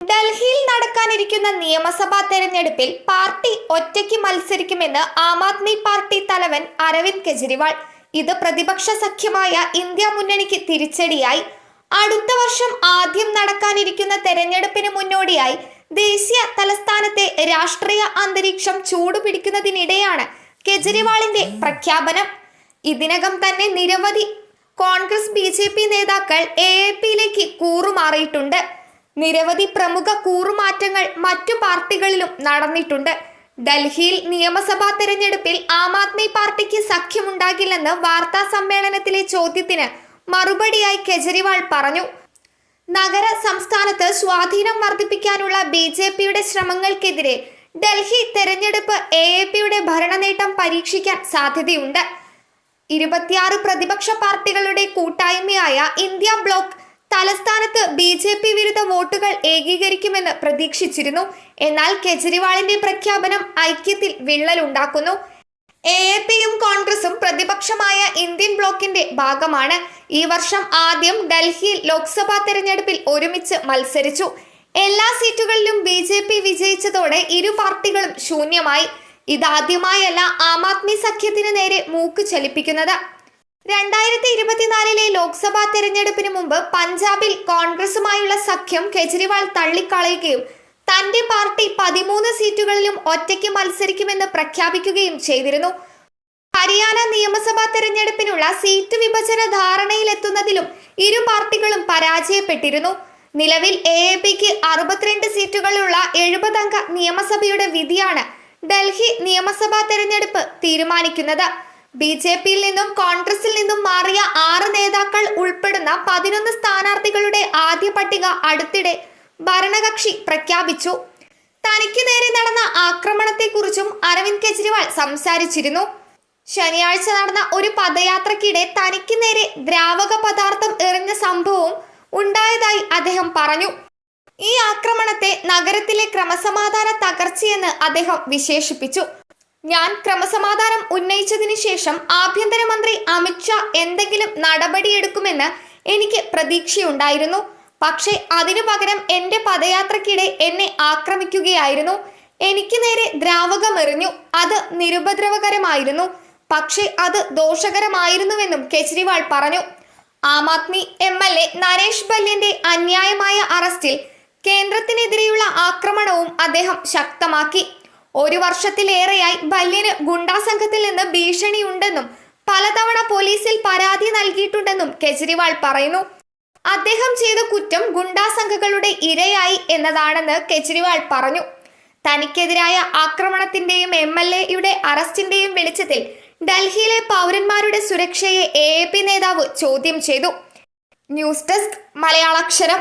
ഡൽഹിയിൽ നടക്കാനിരിക്കുന്ന നിയമസഭാ തെരഞ്ഞെടുപ്പിൽ പാർട്ടി ഒറ്റയ്ക്ക് മത്സരിക്കുമെന്ന് ആം ആദ്മി പാർട്ടി തലവൻ അരവിന്ദ് കെജ്രിവാൾ. ഇത് പ്രതിപക്ഷ സഖ്യമായ ഇന്ത്യ മുന്നണിക്ക് തിരിച്ചടിയായി. അടുത്ത വർഷം ആദ്യം നടക്കാനിരിക്കുന്ന തെരഞ്ഞെടുപ്പിന് മുന്നോടിയായി ദേശീയ തലസ്ഥാനത്തെ രാഷ്ട്രീയ അന്തരീക്ഷം ചൂടുപിടിക്കുന്നതിനിടെയാണ് കെജ്രിവാളിന്റെ പ്രഖ്യാപനം. ഇതിനകം തന്നെ നിരവധി കോൺഗ്രസ് ബി നേതാക്കൾ എ എ പിയിലേക്ക് കൂറുമാറിയിട്ടുണ്ട്. നിരവധി പ്രമുഖ കൂറുമാറ്റങ്ങൾ മറ്റു പാർട്ടികളിലും നടന്നിട്ടുണ്ട്. ഡൽഹിയിൽ നിയമസഭാ തെരഞ്ഞെടുപ്പിൽ ആം ആദ്മി പാർട്ടിക്ക് സഖ്യമുണ്ടാകില്ലെന്ന് വാർത്താ സമ്മേളനത്തിലെ ചോദ്യത്തിന് മറുപടിയായി കെജ്രിവാൾ പറഞ്ഞു. നഗര സംസ്ഥാനത്ത് സ്വാധീനം വർദ്ധിപ്പിക്കാനുള്ള ബി ജെ പിയുടെ ശ്രമങ്ങൾക്കെതിരെ ഡൽഹി തെരഞ്ഞെടുപ്പ് എ എ പിയുടെ ഭരണനേട്ടം പരീക്ഷിക്കാൻ സാധ്യതയുണ്ട്. ഇരുപത്തിയാറ് പ്രതിപക്ഷ പാർട്ടികളുടെ കൂട്ടായ്മയായ ഇന്ത്യ ബ്ലോക്ക് തലസ്ഥാനത്ത് ബി ജെ പി വിരുദ്ധ വോട്ടുകൾ ഏകീകരിക്കുമെന്ന് പ്രതീക്ഷിച്ചിരുന്നു. എന്നാൽ കെജ്രിവാളിന്റെ പ്രഖ്യാപനം ഐക്യത്തിൽ വിള്ളലുണ്ടാക്കുന്നു. എ എ പിയും കോൺഗ്രസും പ്രതിപക്ഷമായ ഇന്ത്യൻ ബ്ലോക്കിന്റെ ഭാഗമാണ്. ഈ വർഷം ആദ്യം ഡൽഹിയിൽ ലോക്സഭാ തെരഞ്ഞെടുപ്പിൽ ഒരുമിച്ച് മത്സരിച്ചു. എല്ലാ സീറ്റുകളിലും ബി ജെ പി വിജയിച്ചതോടെ ഇരു പാർട്ടികളും ശൂന്യമായി. ഇതാദ്യമായല്ല ആം ആദ്മി സഖ്യത്തിന് നേരെ മൂക്ക് ചലിപ്പിക്കുന്നത്. രണ്ടായിരത്തി ലോക്സഭാ തെരഞ്ഞെടുപ്പിന് മുമ്പ് പഞ്ചാബിൽ കോൺഗ്രസുമായുള്ള സഖ്യം കെജ്രിവാൾ തള്ളിക്കളയുകയും തന്റെ പാർട്ടി പതിമൂന്ന് സീറ്റുകളിലും ഒറ്റയ്ക്ക് മത്സരിക്കുമെന്ന് പ്രഖ്യാപിക്കുകയും ചെയ്തിരുന്നു. ഹരിയാന നിയമസഭാ തെരഞ്ഞെടുപ്പിനുള്ള സീറ്റ് വിഭജന ധാരണയിലെത്തുന്നതിലും ഇരു പാർട്ടികളും പരാജയപ്പെട്ടിരുന്നു. നിലവിൽ എ എ പിക്ക് അറുപത്തിരണ്ട് സീറ്റുകളുള്ള എഴുപതംഗ നിയമസഭയുടെ വിധിയാണ് ഡൽഹി നിയമസഭാ തെരഞ്ഞെടുപ്പ് തീരുമാനിക്കുന്നത്. ബി ജെ പിയിൽ നിന്നും കോൺഗ്രസിൽ നിന്നും മാറിയ ആറ് നേതാക്കൾ ഉൾപ്പെടുന്ന പതിനൊന്ന് സ്ഥാനാർത്ഥികളുടെ ആദ്യ പട്ടിക അടുത്തിടെ ഭരണകക്ഷി പ്രഖ്യാപിച്ചു. തനിക്ക് നേരെ നടന്ന ആക്രമണത്തെക്കുറിച്ചും അരവിന്ദ് കെജ്രിവാൾ സംസാരിച്ചിരുന്നു. ശനിയാഴ്ച നടന്ന ഒരു പദയാത്രക്കിടെ തനിക്ക് നേരെ ദ്രാവക പദാർത്ഥം എറിഞ്ഞ സംഭവവും ഉണ്ടായതായി അദ്ദേഹം പറഞ്ഞു. ഈ ആക്രമണത്തെ നഗരത്തിലെ ക്രമസമാധാന തകർച്ചയെന്ന് അദ്ദേഹം വിശേഷിപ്പിച്ചു. ഞാൻ ക്രമസമാധാനം ഉന്നയിച്ചതിനു ശേഷം ആഭ്യന്തരമന്ത്രി അമിത്ഷാ എന്തെങ്കിലും നടപടിയെടുക്കുമെന്ന് എനിക്ക് പ്രതീക്ഷയുണ്ടായിരുന്നു. പക്ഷേ അതിനു പകരം എന്റെ പദയാത്രക്കിടെ എന്നെ ആക്രമിക്കുകയായിരുന്നു. എനിക്ക് നേരെ ദ്രാവകമെറിഞ്ഞു. അത് നിരുപദ്രവകരമായിരുന്നു. പക്ഷേ അത് ദോഷകരമായിരുന്നുവെന്നും കെജ്രിവാൾ പറഞ്ഞു. Aam Aadmi M L A Naresh ബല്യന്റെ അന്യായമായ അറസ്റ്റിൽ കേന്ദ്രത്തിനെതിരെയുള്ള ആക്രമണവും അദ്ദേഹം ശക്തമാക്കി. ഒരു വർഷത്തിലേറെയായി ബല്യന് ഗുണ്ടാ സംഘത്തിൽ നിന്ന് ഭീഷണിയുണ്ടെന്നും പലതവണ പോലീസിൽ പരാതി നൽകിയിട്ടുണ്ടെന്നും കെജ്രിവാൾ പറയുന്നു. അദ്ദേഹം ചെയ്ത കുറ്റം ഗുണ്ടാ സംഘങ്ങളുടെ ഇരയായി എന്നതാണെന്ന് കെജ്രിവാൾ പറഞ്ഞു. തനിക്കെതിരായ ആക്രമണത്തിന്റെയും എം എൽ എയുടെ അറസ്റ്റിന്റെയും വെളിച്ചത്തിൽ ഡൽഹിയിലെ പൗരന്മാരുടെ സുരക്ഷയെ എ നേതാവ് ചോദ്യം ചെയ്തു. News desk മലയാളാക്ഷരം